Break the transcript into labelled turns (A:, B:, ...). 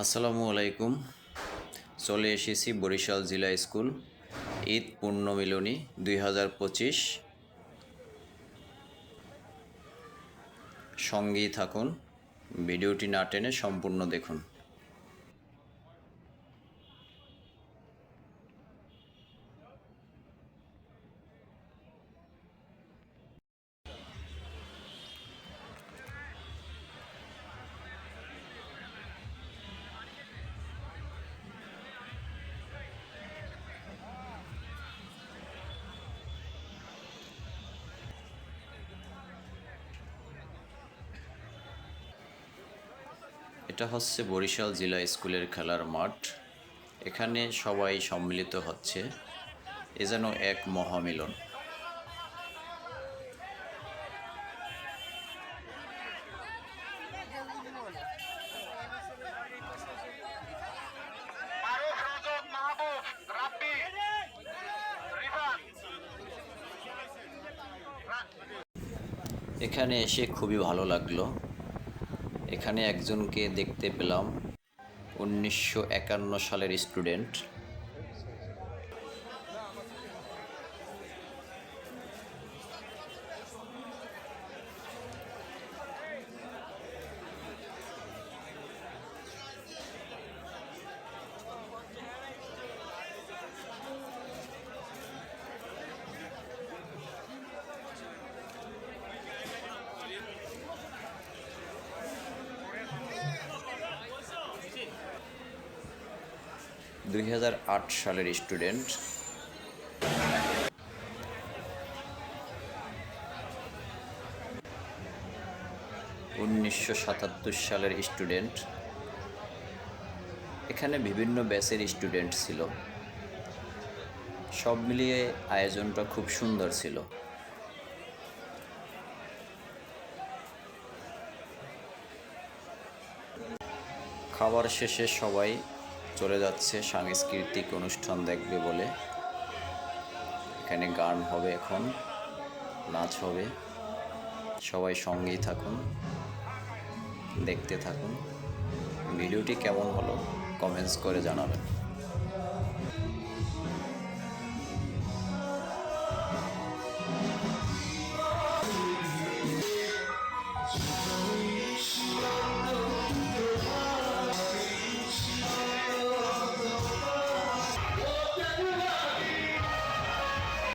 A: আসসালামু আলাইকুম। চলে এসেছি বরিশাল জিলা স্কুল, ঈদ পূর্ণমিলনী দুই হাজার পঁচিশ। সঙ্গেই থাকুন, ভিডিওটি না টেনে সম্পূর্ণ দেখুন। এটা হচ্ছে বরিশাল জেলা স্কুলের খেলার মাঠ। এখানে সবাই সম্মিলিত হচ্ছে। এ যেন এক মহামিলন। এখানে এসে খুবই ভালো লাগল। এখানে একজনকে দেখতে পেলাম উনিশশো একান্ন সালের স্টুডেন্ট। দুই হাজার আট সালের স্টুডেন্ট। উনিশশো সাতাত্তর সালের স্টুডেন্ট। এখানে বিভিন্ন ব্যাচের স্টুডেন্ট ছিল। সব মিলিয়ে আয়োজনটা খুব সুন্দর ছিল। খাবার শেষে সবাই চলে যাচ্ছে, সাংস্কৃতিক অনুষ্ঠান দেখবে বলে। এখানে গান হবে এখন, নাচ হবে। সবাই সঙ্গেই থাকুন, দেখতে থাকুন। ভিডিওটি কেমন হলো, কমেন্টস করে জানাবেন।